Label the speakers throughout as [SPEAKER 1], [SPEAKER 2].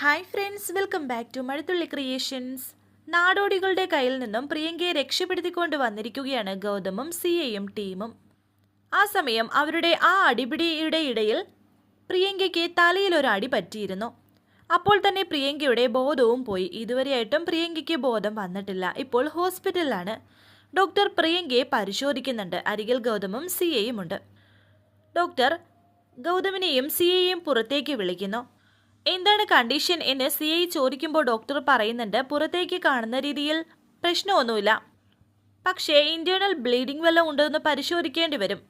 [SPEAKER 1] Hi friends welcome back to Mazhathulli creations നാടോടികളുടെ കയ്യിൽ നിന്നും പ്രിയങ്കയെ രക്ഷപ്പെടുത്തിക്കൊണ്ട് വന്നിരിക്കുകയാണ് ഗൗതമും സിയയും ടീമും. ആ സമയം അവരുടെ ആ അടിപിടിയുടെ ഇടയിൽ പ്രിയങ്കയ്ക്ക് തലയിൽ ഒരു അടി പറ്റിയിരുന്നു. അപ്പോൾ തന്നെ പ്രിയങ്കയുടെ ബോധവും പോയി. ഇതുവരെയായിട്ടും പ്രിയങ്കയ്ക്ക് ബോധം വന്നിട്ടില്ല. ഇപ്പോൾ ഹോസ്പിറ്റലിലാണ്. ഡോക്ടർ പ്രിയങ്കയെ പരിശോധിക്കുന്നുണ്ട്. അരികിൽ ഗൗതമും സിയയും ഉണ്ട്. ഡോക്ടർ ഗൗതമിനെയും സിയെയും പുറത്തേക്ക് വിളിക്കുന്നു. എന്താണ് കണ്ടീഷൻ എന്ന് സി ഐ ചോദിക്കുമ്പോൾ ഡോക്ടർ പറയുന്നുണ്ട് പുറത്തേക്ക് കാണുന്ന രീതിയിൽ പ്രശ്നമൊന്നുമില്ല. പക്ഷേ ഇന്റേണൽ ബ്ലീഡിംഗ് വല്ലതും ഉണ്ടെന്ന് പരിശോധിക്കേണ്ടി വരും.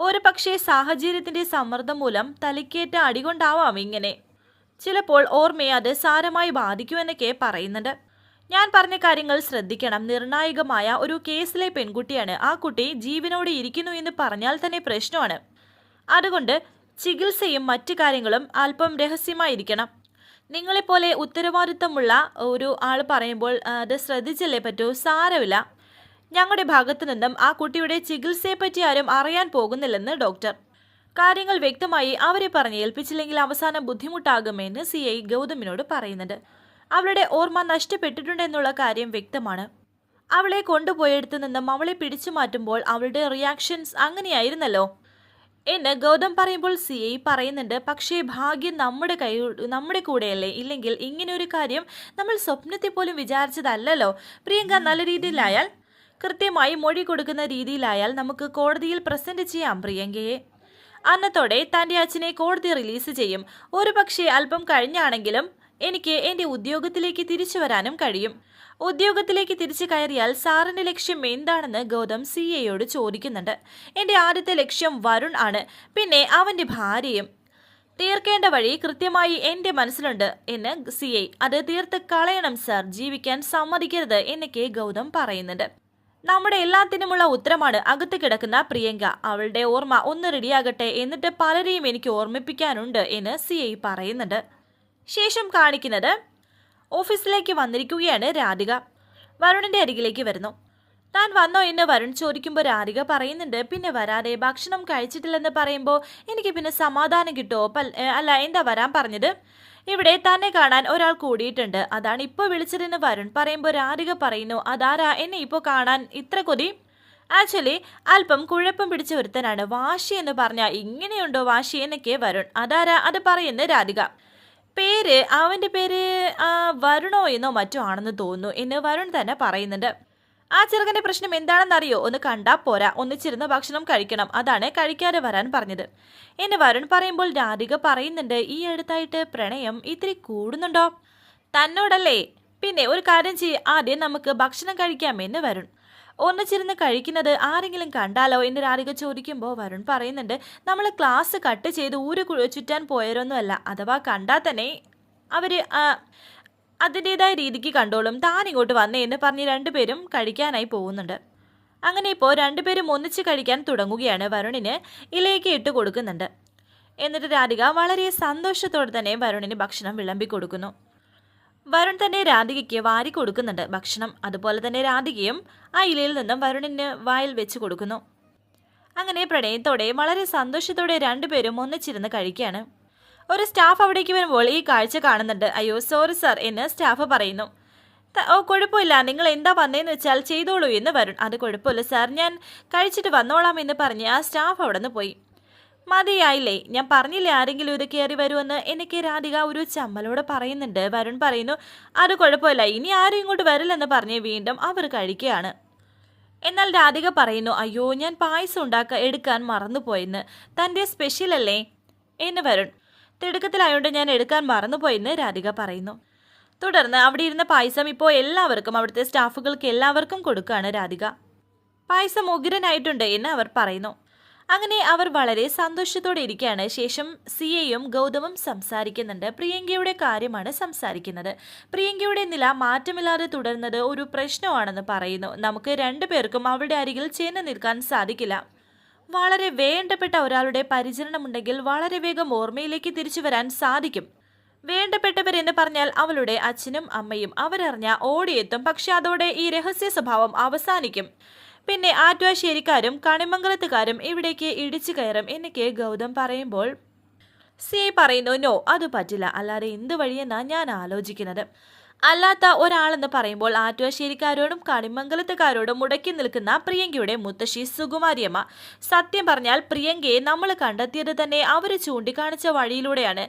[SPEAKER 1] ഒരു പക്ഷേ സാഹചര്യത്തിന്റെ സമ്മർദ്ദം മൂലം തലയ്ക്കേറ്റ അടികൊണ്ടാവാം ഇങ്ങനെ. ചിലപ്പോൾ ഓർമ്മയെ അത് സാരമായി ബാധിക്കുമെന്നൊക്കെ പറയുന്നുണ്ട്. ഞാൻ പറഞ്ഞ കാര്യങ്ങൾ ശ്രദ്ധിക്കണം. നിർണായകമായ ഒരു കേസിലെ പെൺകുട്ടിയാണ് ആ കുട്ടി ജീവനോടെ ഇരിക്കുന്നു എന്ന് പറഞ്ഞാൽ തന്നെ പ്രശ്നമാണ്. അതുകൊണ്ട് ചികിത്സയും മറ്റു കാര്യങ്ങളും അല്പം രഹസ്യമായിരിക്കണം. നിങ്ങളെപ്പോലെ ഉത്തരവാദിത്തമുള്ള ഒരു ആൾ പറയുമ്പോൾ അത് ശ്രദ്ധിച്ചല്ലേ പറ്റൂ? സാരമില്ല. ഞങ്ങളുടെ ഭാഗത്തു നിന്നും ആ കുട്ടിയുടെ ചികിത്സയെപ്പറ്റി ആരും അറിയാൻ പോകുന്നില്ലെന്ന് ഡോക്ടർ. കാര്യങ്ങൾ വ്യക്തമായി അവരെ പറഞ്ഞ് ഏൽപ്പിച്ചില്ലെങ്കിൽ അവസാനം ബുദ്ധിമുട്ടാകുമെന്ന് സി ഐ ഗൗതമിനോട് പറയുന്നുണ്ട്. അവളുടെ ഓർമ്മ നഷ്ടപ്പെട്ടിട്ടുണ്ടെന്നുള്ള കാര്യം വ്യക്തമാണ്. അവളെ കൊണ്ടുപോയെടുത്തു നിന്നും അവളെ പിടിച്ചു മാറ്റുമ്പോൾ അവളുടെ റിയാക്ഷൻസ് അങ്ങനെയായിരുന്നല്ലോ. എന്ന് ഗൗതം പറയുമ്പോൾ സി ഐ പറയുന്നുണ്ട് പക്ഷേ ഭാഗ്യം നമ്മുടെ കൈ നമ്മുടെ കൂടെയല്ലേ? ഇല്ലെങ്കിൽ ഇങ്ങനെ ഒരു കാര്യം നമ്മൾ സ്വപ്നത്തിൽ പോലും വിചാരിച്ചതല്ലല്ലോ. പ്രിയങ്ക നല്ല രീതിയിലായാൽ കൃത്യമായി മൊഴി കൊടുക്കുന്ന രീതിയിലായാൽ നമുക്ക് കോടതിയിൽ പ്രസന്റ് ചെയ്യാം പ്രിയങ്കയെ. അന്നത്തോടെ തന്റെ അച്ഛനെ കോടതി റിലീസ് ചെയ്യും. ഒരു പക്ഷേ അല്പം കഴിഞ്ഞാണെങ്കിലും എനിക്ക് എന്റെ ഉദ്യോഗത്തിലേക്ക് തിരിച്ചു വരാനും കഴിയും. ഉദ്യോഗത്തിലേക്ക് തിരിച്ചു കയറിയാൽ സാറിന്റെ ലക്ഷ്യം എന്താണെന്ന് ഗൗതം സി എയോട് ചോദിക്കുന്നുണ്ട്. എന്റെ ആദ്യത്തെ ലക്ഷ്യം വരുൺ ആണ്. പിന്നെ അവന്റെ ഭാര്യയും. തീർക്കേണ്ട വഴി കൃത്യമായി എന്റെ മനസ്സിലുണ്ട് എന്ന് സി ഐ അത് തീർത്ത് കളയണം സർ. ജീവിക്കാൻ സമ്മതിക്കരുത് എന്നൊക്കെ ഗൗതം പറയുന്നുണ്ട്. നമ്മുടെ എല്ലാത്തിനുമുള്ള ഉത്തരമാണ് അകത്ത് കിടക്കുന്ന പ്രിയങ്ക. അവളുടെ ഓർമ്മ ഒന്ന് റെഡിയാകട്ടെ എന്നിട്ട് പലരെയും എനിക്ക് ഓർമ്മിപ്പിക്കാനുണ്ട് എന്ന് സി ഐ പറയുന്നുണ്ട്. ശേഷം കാണിക്കുന്നത് ഓഫീസിലേക്ക് വന്നിരിക്കുകയാണ് രാധിക. വരുണിന്റെ അരികിലേക്ക് വരുന്നു. താൻ വന്നോ എന്ന് വരുൺ ചോദിക്കുമ്പോൾ രാധിക പറയുന്നുണ്ട് പിന്നെ വരാതെ ഭക്ഷണം കഴിച്ചിട്ടില്ലെന്ന് പറയുമ്പോൾ എനിക്ക് പിന്നെ സമാധാനം കിട്ടുമോ അല്ല എന്താ വരാൻ പറഞ്ഞത്? ഇവിടെ തന്നെ കാണാൻ ഒരാൾ കൂടിയിട്ടുണ്ട്. അതാണ് ഇപ്പോൾ വിളിച്ചതെന്ന് വരുൺ പറയുമ്പോൾ രാധിക പറയുന്നു അതാരാ? എന്നെ ഇപ്പോൾ കാണാൻ ഇത്ര കൊതി? ആക്ച്വലി അല്പം കുഴപ്പം പിടിച്ച ഒരുത്തനാണ് വാശി എന്ന് പറഞ്ഞാൽ ഇങ്ങനെയുണ്ടോ വാശി? എന്നൊക്കെ വരുൺ. അതാരാ? അത് പറയുന്നു രാധിക. പേര് അവന്റെ പേര് വരുണോ എന്നോ മറ്റോ ആണെന്ന് തോന്നുന്നു എന്ന് വരുൺ തന്നെ പറയുന്നുണ്ട്. ആ ചെറുക്കന്റെ പ്രശ്നം എന്താണെന്നറിയോ? ഒന്ന് കണ്ടാൽ പോരാ. ഒന്നിച്ചിരുന്ന് ഭക്ഷണം കഴിക്കണം. അതാണ് കഴിക്കാതെ വരാൻ പറഞ്ഞത്. എന്ന് വരുൺ പറയുമ്പോൾ രാധിക പറയുന്നുണ്ട് ഈ അടുത്തായിട്ട് പ്രണയം ഇത്തിരി കൂടുന്നുണ്ടോ? തന്നോടല്ലേ. പിന്നെ ഒരു കാര്യം ചെയ്യ്. ആദ്യം നമുക്ക് ഭക്ഷണം കഴിക്കാമെന്ന് വരുൺ. ഒന്നിച്ചിരുന്ന് കഴിക്കുന്നത് ആരെങ്കിലും കണ്ടാലോ? എന്ന് രാധിക ചോദിക്കുമ്പോൾ വരുൺ പറയുന്നുണ്ട് നമ്മൾ ക്ലാസ് കട്ട് ചെയ്ത് ഊര് ചുറ്റാൻ പോയവരൊന്നുമല്ല. അഥവാ കണ്ടാൽ തന്നെ അവർ അതിന്റെതായ രീതിക്ക് കണ്ടോളും. താൻ ഇങ്ങോട്ട് വന്നേ എന്ന് പറഞ്ഞ് രണ്ടുപേരും കഴിക്കാനായി പോകുന്നുണ്ട്. അങ്ങനെ ഇപ്പോൾ രണ്ടുപേരും ഒന്നിച്ച് കഴിക്കാൻ തുടങ്ങുകയാണ് വരുണിന് ഇലയൊക്കെ ഇട്ട് കൊടുക്കുന്നുണ്ട്. എന്നിട്ട് രാധിക വളരെ സന്തോഷത്തോടെ തന്നെ വരുണിന് ഭക്ഷണം വിളമ്പി കൊടുക്കുന്നു. വരുൺ തന്നെ രാധികയ്ക്ക് വാരി കൊടുക്കുന്നുണ്ട്. ഭക്ഷണം അതുപോലെ തന്നെ രാധികയും ആ ഇലയിൽ നിന്നും വരുണിന് വായിൽ വെച്ച് കൊടുക്കുന്നു. അങ്ങനെ പ്രണയത്തോടെ വളരെ സന്തോഷത്തോടെ രണ്ടുപേരും ഒന്നിച്ചിരുന്ന് കഴിക്കുകയാണ്. ഒരു സ്റ്റാഫ് അവിടേക്ക് വരുമ്പോൾ ഈ കാഴ്ച കാണുന്നുണ്ട്. അയ്യോ സോറി സർ എന്ന് സ്റ്റാഫ് പറയുന്നു. ഓ കുഴപ്പമില്ല. നിങ്ങൾ എന്താ വന്നതെന്ന് വെച്ചാൽ ചെയ്തോളൂ എന്ന് വരുൺ. അത് കുഴപ്പമില്ല സാർ ഞാൻ കഴിച്ചിട്ട് വന്നോളാം എന്ന് പറഞ്ഞ് ആ സ്റ്റാഫ് അവിടെ നിന്ന് പോയി. മതിയായില്ലേ? ഞാൻ പറഞ്ഞില്ലേ ആരെങ്കിലും ഇത് കയറി വരുമെന്ന്? എനിക്ക് രാധിക ഒരു ചമ്മലോട് പറയുന്നുണ്ട്. വരുൺ പറയുന്നു അത് കുഴപ്പമില്ല. ഇനി ആരും ഇങ്ങോട്ട് വരില്ലെന്ന് പറഞ്ഞ് വീണ്ടും അവർ കഴിക്കുകയാണ്. എന്നാൽ രാധിക പറയുന്നു അയ്യോ ഞാൻ പായസം ഉണ്ടാക്ക എടുക്കാൻ മറന്നുപോയെന്ന്. തന്റെ സ്പെഷ്യൽ അല്ലേ? എന്ന് വരുൺ. തിടുക്കത്തിലായോണ്ട് ഞാൻ എടുക്കാൻ മറന്നുപോയെന്ന് രാധിക പറയുന്നു. തുടർന്ന് അവിടെ ഇരുന്ന പായസം ഇപ്പോൾ എല്ലാവർക്കും അവിടുത്തെ സ്റ്റാഫുകൾക്ക് എല്ലാവർക്കും കൊടുക്കുകയാണ് രാധിക. പായസം ഉഗ്രനായിട്ടുണ്ട് എന്ന് അവർ പറയുന്നു. അങ്ങനെ അവർ വളരെ സന്തോഷത്തോടെ ഇരിക്കുകയാണ്. ശേഷം സിയയും ഗൗതമും സംസാരിക്കുന്നുണ്ട്. പ്രിയങ്കയുടെ കാര്യമാണ് സംസാരിക്കുന്നത്. പ്രിയങ്കയുടെ നില മാറ്റമില്ലാതെ തുടരുന്നത് ഒരു പ്രശ്നമാണെന്ന് പറയുന്നു. നമുക്ക് രണ്ടുപേർക്കും അവളുടെ അരികിൽ ചേർന്ന് നിൽക്കാൻ സാധിക്കില്ല. വളരെ വേണ്ടപ്പെട്ട ഒരാളുടെ പരിചരണമുണ്ടെങ്കിൽ വളരെ വേഗം ഓർമ്മയിലേക്ക് തിരിച്ചു വരാൻ സാധിക്കും. വേണ്ടപ്പെട്ടവരെന്ന് പറഞ്ഞാൽ അവളുടെ അച്ഛനും അമ്മയും. അവരറിഞ്ഞ ഓടിയെത്തും. പക്ഷെ അതോടെ ഈ രഹസ്യ സ്വഭാവം അവസാനിക്കും. പിന്നെ ആറ്റുവാശ്ശേരിക്കാരും കണിമംഗലത്തുകാരും ഇവിടേക്ക് ഇടിച്ചു കയറും എന്നൊക്കെ ഗൗതം പറയുമ്പോൾ സി പറയുന്നു നോ അത് പറ്റില്ല. അല്ലാതെ എന്ത് വഴിയെന്നാണ് ഞാൻ ആലോചിക്കുന്നത്? അല്ലാത്ത ഒരാളെന്ന് പറയുമ്പോൾ ആറ്റുവാശ്ശേരിക്കാരോടും കണിമംഗലത്തുകാരോടും മുടക്കി നിൽക്കുന്ന പ്രിയങ്കയുടെ മുത്തശ്ശി സുകുമാരിയമ്മ. സത്യം പറഞ്ഞാൽ പ്രിയങ്കയെ നമ്മൾ കണ്ടെത്തിയത് തന്നെ അവർ ചൂണ്ടിക്കാണിച്ച വഴിയിലൂടെയാണ്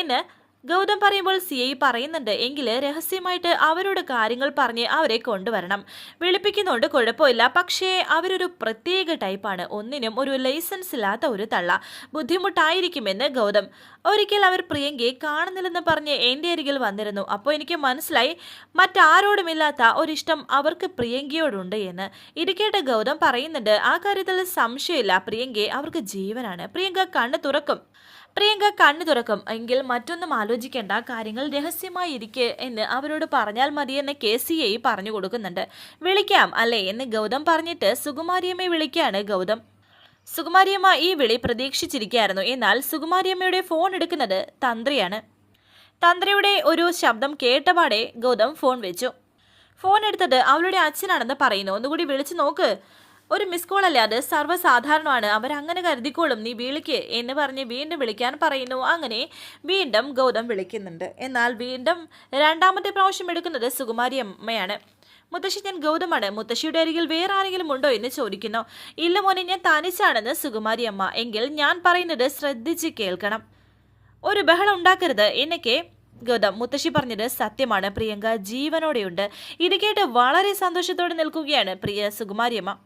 [SPEAKER 1] എന്ന് ഗൗതം പറയുമ്പോൾ സി ഐ പറയുന്നുണ്ട്. എങ്കിൽ രഹസ്യമായിട്ട് അവരോട് കാര്യങ്ങൾ പറഞ്ഞ് അവരെ കൊണ്ടുവരണം. വിളിപ്പിക്കുന്നുണ്ട് കുഴപ്പമില്ല. പക്ഷേ അവരൊരു പ്രത്യേക ടൈപ്പാണ്. ഒന്നിനും ഒരു ലൈസൻസ് ഇല്ലാത്ത ഒരു തള്ള. ബുദ്ധിമുട്ടായിരിക്കുമെന്ന് ഗൗതം. ഒരിക്കൽ അവർ പ്രിയങ്കയെ കാണുന്നില്ലെന്ന് പറഞ്ഞ് എന്റെ അരികിൽ വന്നിരുന്നു. അപ്പോൾ എനിക്ക് മനസ്സിലായി മറ്റാരോടുമില്ലാത്ത ഒരിഷ്ടം അവർക്ക് പ്രിയങ്കയോടുണ്ട് എന്ന്. ഇരിക്കേട്ട് ഗൗതം പറയുന്നുണ്ട് ആ കാര്യത്തിൽ സംശയമില്ല. പ്രിയങ്കയെ അവർക്ക് ജീവനാണ്. പ്രിയങ്ക കണ്ണ് തുറക്കും. പ്രിയങ്ക കണ്ണു തുറക്കും. എങ്കിൽ മറ്റൊന്നും ആലോചിക്കേണ്ട. കാര്യങ്ങൾ രഹസ്യമായി ഇരിക്കെ എന്ന് അവരോട് പറഞ്ഞാൽ മതിയെന്ന് കെ സി ഐ പറഞ്ഞു കൊടുക്കുന്നുണ്ട്. വിളിക്കാം അല്ലേ എന്ന് ഗൗതം പറഞ്ഞിട്ട് സുകുമാരിയമ്മയെ വിളിക്കുകയാണ് ഗൗതം. സുകുമാരിയമ്മ ഈ വിളി പ്രതീക്ഷിച്ചിരിക്കുകയായിരുന്നു എന്നാൽ സുകുമാരിയമ്മയുടെ ഫോൺ എടുക്കുന്നത് തന്ത്രിയാണ്. തന്ത്രിയുടെ ഒരു ശബ്ദം കേട്ടപാടെ ഗൗതം ഫോൺ വെച്ചു. ഫോൺ എടുത്തത് അവളുടെ അച്ഛനാണെന്ന് പറയുന്നു. ഒന്നുകൂടി വിളിച്ചു നോക്ക്. ഒരു മിസ് കോൾ അല്ലേ അത്? സർവസാധാരണമാണ്. അവരങ്ങനെ കരുതിക്കോളും. നീ വിളിക്ക് എന്ന് പറഞ്ഞ് വീണ്ടും വിളിക്കാൻ പറയുന്നു. അങ്ങനെ വീണ്ടും ഗൗതം വിളിക്കുന്നുണ്ട്. എന്നാൽ വീണ്ടും രണ്ടാമത്തെ പ്രാവശ്യം എടുക്കുന്നത് സുകുമാരി അമ്മയാണ്. മുത്തശ്ശി ഞാൻ ഗൗതമാണ്. മുത്തശ്ശിയുടെ അരികിൽ വേറെ ആരെങ്കിലും ഉണ്ടോ? എന്ന് ചോദിക്കുന്നു. ഇല്ല മോനെ ഞാൻ തനിച്ചാണെന്ന് സുകുമാരി അമ്മ. എങ്കിൽ ഞാൻ പറയുന്നത് ശ്രദ്ധിച്ച് കേൾക്കണം. ഒരു ബഹളം ഉണ്ടാക്കരുത് എന്നൊക്കെ ഗൗതം മുത്തശ്ശി പറഞ്ഞത് സത്യമാണ്. പ്രിയങ്ക ജീവനോടെയുണ്ട്. ഇത് കേട്ട് വളരെ സന്തോഷത്തോടെ നിൽക്കുകയാണ് പ്രിയ സുകുമാരിയമ്മ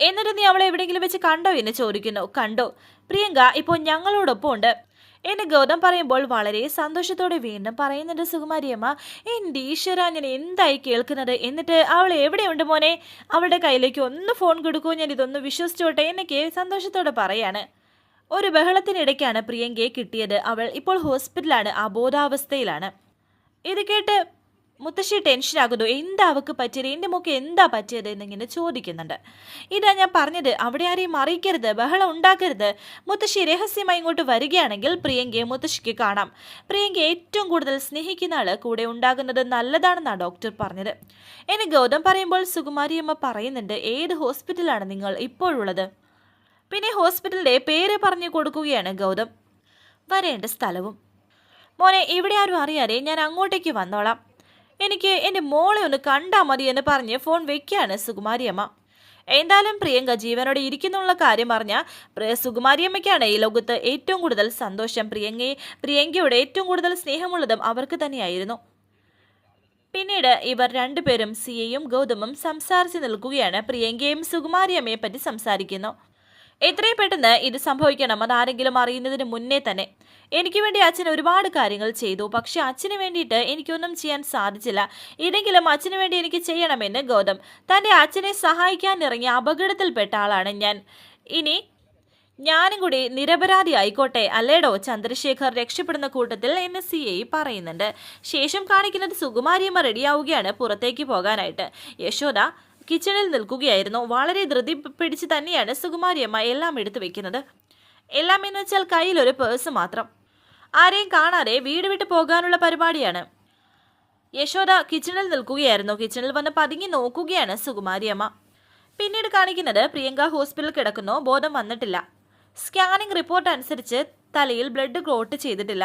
[SPEAKER 1] എന്നിട്ട് നീ അവളെ എവിടെയെങ്കിലും വെച്ച് കണ്ടോ എന്ന് ചോദിക്കുന്നു. കണ്ടോ. പ്രിയങ്ക ഇപ്പോൾ ഞങ്ങളോടൊപ്പം ഉണ്ട് എന്നെ ഗൗതം പറയുമ്പോൾ വളരെ സന്തോഷത്തോടെ വീണ്ടും പറയുന്നുണ്ട് സുകുമാരിയമ്മ എന്റെ ഈശ്വര ഞാൻ എന്തായി കേൾക്കുന്നത്? എന്നിട്ട് അവൾ എവിടെയുണ്ട് മോനെ? അവളുടെ കയ്യിലേക്ക് ഒന്ന് ഫോൺ കൊടുക്കുമോ ഞാൻ ഇതൊന്ന് വിശ്വസിച്ചോട്ടെ എന്നൊക്കെ സന്തോഷത്തോടെ പറയാണ്. ഒരു ബഹളത്തിനിടയ്ക്കാണ് പ്രിയങ്കയെ കിട്ടിയത്. അവൾ ഇപ്പോൾ ഹോസ്പിറ്റലാണ് അബോധാവസ്ഥയിലാണ്. ഇത് കേട്ട് മുത്തശ്ശി ടെൻഷനാകുന്നു എന്താ അവക്ക് പറ്റിയത്? എന്റെ മോക്ക് എന്താ പറ്റിയത് എന്നിങ്ങനെ ചോദിക്കുന്നുണ്ട്. ഇതാ ഞാൻ പറഞ്ഞത് അവിടെ ആരെയും അറിയിക്കരുത് ബഹളം ഉണ്ടാക്കരുത്. മുത്തശ്ശി രഹസ്യമായി ഇങ്ങോട്ട് വരികയാണെങ്കിൽ പ്രിയങ്കയെ മുത്തശ്ശിക്ക് കാണാം. പ്രിയങ്ക ഏറ്റവും കൂടുതൽ സ്നേഹിക്കുന്ന ആൾ കൂടെ ഉണ്ടാകുന്നത് നല്ലതാണെന്നാണ് ഡോക്ടർ പറഞ്ഞത്. എന്നെ ഗൗതം പറയുമ്പോൾ സുകുമാരിയമ്മ പറയുന്നുണ്ട് ഏത് ഹോസ്പിറ്റലാണ് നിങ്ങൾ ഇപ്പോഴുള്ളത്? പിന്നെ ഹോസ്പിറ്റലിന്റെ പേര് പറഞ്ഞു കൊടുക്കുകയാണ് ഗൗതം. വരേണ്ട സ്ഥലവും. മോനെ ഇവിടെ ആരും അറിയാതെ ഞാൻ അങ്ങോട്ടേക്ക് വന്നോളാം. എനിക്ക് എന്റെ മോളെ ഒന്ന് കണ്ടാൽ മതി എന്ന് പറഞ്ഞ് ഫോൺ വെക്കുകയാണ് സുകുമാരിയമ്മ. എന്തായാലും പ്രിയങ്ക ജീവനോടെ ഇരിക്കുന്നുള്ള കാര്യം പറഞ്ഞ സുകുമാരിയമ്മയ്ക്കാണ് ഈ ലോകത്ത് ഏറ്റവും കൂടുതൽ സന്തോഷം. പ്രിയങ്കയെ പ്രിയങ്കയുടെ ഏറ്റവും കൂടുതൽ സ്നേഹമുള്ളതും അവർക്ക് തന്നെയായിരുന്നു. പിന്നീട് ഇവർ രണ്ടുപേരും സിയയും ഗൗതമും സംസാരിച്ച് നിൽക്കുകയാണ്. പ്രിയങ്കയും സുകുമാരിയമ്മയെ പറ്റി സംസാരിക്കുന്നു. എത്രയും പെട്ടെന്ന് ഇത് സംഭവിക്കണം. അതാരെങ്കിലും അറിയുന്നതിന് മുന്നേ തന്നെ. എനിക്ക് വേണ്ടി അച്ഛൻ ഒരുപാട് കാര്യങ്ങൾ ചെയ്തു. പക്ഷെ അച്ഛന് വേണ്ടിയിട്ട് എനിക്കൊന്നും ചെയ്യാൻ സാധിച്ചില്ല. ഇതെങ്കിലും അച്ഛന് വേണ്ടി എനിക്ക് ചെയ്യണമെന്ന് ഗൗതം. തന്റെ അച്ഛനെ സഹായിക്കാൻ ഇറങ്ങിയ അപകടത്തിൽപ്പെട്ട ആളാണ് ഞാൻ. ഇനി ഞാനും കൂടി നിരപരാധി ആയിക്കോട്ടെ. അല്ലേടോ? ചന്ദ്രശേഖർ രക്ഷപ്പെടുന്ന കൂട്ടത്തിൽ എന്ന് സി ഐ പറയുന്നുണ്ട്. ശേഷം കാണിക്കുന്നത് സുകുമാരിയമ്മ റെഡിയാവുകയാണ് പുറത്തേക്ക് പോകാനായിട്ട്. യശോദ കിച്ചണിൽ നിൽക്കുകയായിരുന്നു. വളരെ ധൃതി പിടിച്ച് തന്നെയാണ് സുകുമാരിയമ്മ എല്ലാം എടുത്തു വെക്കുന്നത്. എല്ലാം എന്ന് വെച്ചാൽ കയ്യിലൊരു പേഴ്സ് മാത്രം. ആരെയും കാണാതെ വീട് വിട്ട് പോകാനുള്ള പരിപാടിയാണ്. യശോദ കിച്ചണിൽ നിൽക്കുകയായിരുന്നു. കിച്ചണിൽ വന്ന് പതുങ്ങി നോക്കുകയാണ് സുകുമാരിയമ്മ. പിന്നീട് കാണിക്കുന്നത് പ്രിയങ്ക ഹോസ്പിറ്റലിൽ കിടക്കുന്നു. ബോധം വന്നിട്ടില്ല. സ്കാനിംഗ് റിപ്പോർട്ട് അനുസരിച്ച് തലയിൽ ബ്ലഡ് ക്ലോട്ട് ചെയ്തിട്ടില്ല.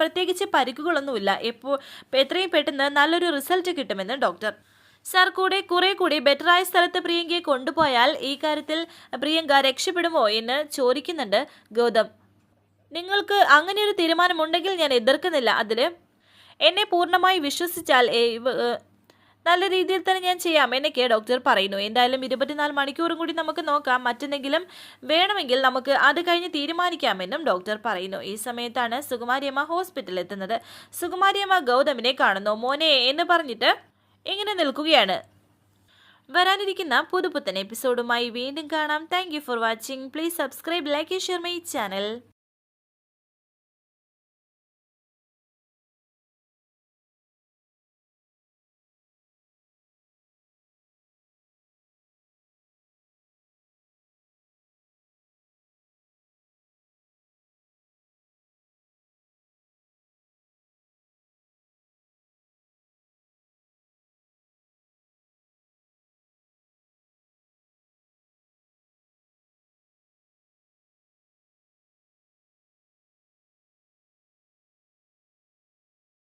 [SPEAKER 1] പ്രത്യേകിച്ച് പരിക്കുകളൊന്നുമില്ല. എപ്പോ എത്രയും പെട്ടെന്ന് നല്ലൊരു റിസൾട്ട് കിട്ടുമെന്ന് ഡോക്ടർ സാർ കൂടെ കുറെ കൂടി ബെറ്ററായ സ്ഥലത്ത് പ്രിയങ്കയെ കൊണ്ടുപോയാൽ ഈ കാര്യത്തിൽ പ്രിയങ്ക രക്ഷപ്പെടുമോ എന്ന് ചോദിക്കുന്നുണ്ട് ഗൗതം. നിങ്ങൾക്ക് അങ്ങനെ ഒരു തീരുമാനമുണ്ടെങ്കിൽ ഞാൻ എതിർക്കുന്നില്ല. അതിൽ എന്നെ പൂർണമായി വിശ്വസിച്ചാൽ നല്ല രീതിയിൽ തന്നെ ഞാൻ ചെയ്യാം എന്നൊക്കെ ഡോക്ടർ പറയുന്നു. എന്തായാലും ഇരുപത്തിനാല് മണിക്കൂറും കൂടി നമുക്ക് നോക്കാം. മറ്റെന്തെങ്കിലും വേണമെങ്കിൽ നമുക്ക് അത് കഴിഞ്ഞ് തീരുമാനിക്കാമെന്നും ഡോക്ടർ പറയുന്നു. ഈ സമയത്താണ് സുകുമാരിയമ്മ ഹോസ്പിറ്റലിൽ എത്തുന്നത്. സുകുമാരിയമ്മ ഗൗതമിനെ കാണുന്നു. മോനെ എന്ന് പറഞ്ഞിട്ട് ഇങ്ങനെ നിൽക്കുകയാണ്. വരാനിരിക്കുന്ന പുതുപുത്തൻ എപ്പിസോഡുമായി വീണ്ടും കാണാം. Thank for watching please subscribe like share my channel